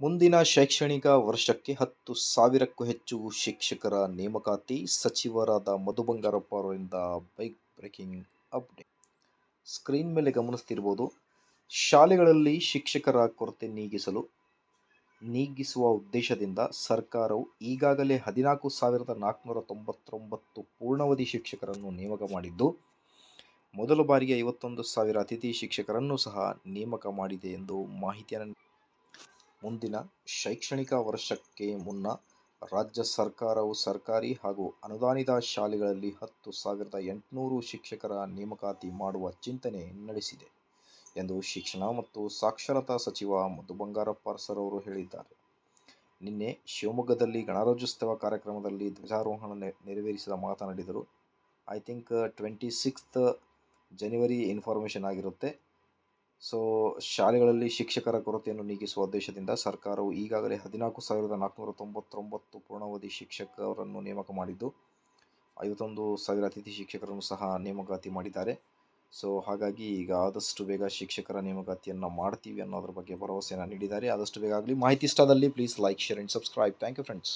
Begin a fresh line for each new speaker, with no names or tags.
ಮುಂದಿನ ಶೈಕ್ಷಣಿಕ ವರ್ಷಕ್ಕೆ ಹತ್ತು ಸಾವಿರಕ್ಕೂ ಹೆಚ್ಚು ಶಿಕ್ಷಕರ ನೇಮಕಾತಿ ಸಚಿವರಾದ ಮಧು ಬಂಗಾರಪ್ಪ ಅವರಿಂದ ಬೈಕ್ ಬ್ರೇಕಿಂಗ್ ಅಪ್ಡೇಟ್. ಸ್ಕ್ರೀನ್ ಮೇಲೆ ಗಮನಿಸ್ತಿರ್ಬೋದು, ಶಾಲೆಗಳಲ್ಲಿ ಶಿಕ್ಷಕರ ಕೊರತೆ ನೀಗಿಸಲು, ನೀಗಿಸುವ ಉದ್ದೇಶದಿಂದ ಸರ್ಕಾರವು ಈಗಾಗಲೇ ಹದಿನಾಲ್ಕು ಸಾವಿರದ ನಾಲ್ಕುನೂರ ತೊಂಬತ್ತೊಂಬತ್ತು ಪೂರ್ಣಾವಧಿ ಶಿಕ್ಷಕರನ್ನು ನೇಮಕ ಮಾಡಿದ್ದು, ಮೊದಲ ಬಾರಿಗೆ ಐವತ್ತೊಂದು ಸಾವಿರ ಅತಿಥಿ ಶಿಕ್ಷಕರನ್ನು ಸಹ ನೇಮಕ ಮಾಡಿದೆ ಎಂದು ಮಾಹಿತಿಯನ್ನು ಮುಂದಿನ ಶೈಕ್ಷಣಿಕ ವರ್ಷಕ್ಕೆ ಮುನ್ನ ರಾಜ್ಯ ಸರ್ಕಾರವು ಸರ್ಕಾರಿ ಹಾಗೂ ಅನುದಾನಿತ ಶಾಲೆಗಳಲ್ಲಿ ಹತ್ತು ಸಾವಿರದ ಎಂಟುನೂರು ಶಿಕ್ಷಕರ ನೇಮಕಾತಿ ಮಾಡುವ ಚಿಂತನೆ ನಡೆಸಿದೆ ಎಂದು ಶಿಕ್ಷಣ ಮತ್ತು ಸಾಕ್ಷರತಾ ಸಚಿವ ಮಧು ಬಂಗಾರಪ್ಪ ಸರ್ ಹೇಳಿದ್ದಾರೆ. ನಿನ್ನೆ ಶಿವಮೊಗ್ಗದಲ್ಲಿ ಗಣರಾಜ್ಯೋತ್ಸವ ಕಾರ್ಯಕ್ರಮದಲ್ಲಿ ಧ್ವಜಾರೋಹಣ ನೆರವೇರಿಸಿದ ಮಾತನಾಡಿದರು. I think twenty sixth January information ಆಗಿರುತ್ತೆ. ಸೊ ಶಾಲೆಗಳಲ್ಲಿ ಶಿಕ್ಷಕರ ಕೊರತೆಯನ್ನು ನೀಗಿಸುವ ಉದ್ದೇಶದಿಂದ ಸರ್ಕಾರವು ಈಗಾಗಲೇ ಹದಿನಾಲ್ಕು ಸಾವಿರದ ನಾಲ್ಕುನೂರ ತೊಂಬತ್ತೊಂಬತ್ತು ಪೂರ್ಣಾವಧಿ ಶಿಕ್ಷಕರನ್ನು ನೇಮಕ ಮಾಡಿದ್ದು, ಐವತ್ತೊಂದು ಸಾವಿರ ಅತಿಥಿ ಶಿಕ್ಷಕರನ್ನು ಸಹ ನೇಮಕಾತಿ ಮಾಡಿದ್ದಾರೆ. ಸೊ ಹಾಗಾಗಿ ಈಗ ಆದಷ್ಟು ಬೇಗ ಶಿಕ್ಷಕರ ನೇಮಕಾತಿಯನ್ನು ಮಾಡ್ತೀವಿ ಅನ್ನೋದ್ರ ಬಗ್ಗೆ ಭರವಸೆಯನ್ನು ನೀಡಿದ್ದಾರೆ. ಆದಷ್ಟು ಬೇಗ ಆಗಲಿ, ಮಾಹಿತಿ ಇಷ್ಟದಲ್ಲಿ please like share and subscribe thank you friends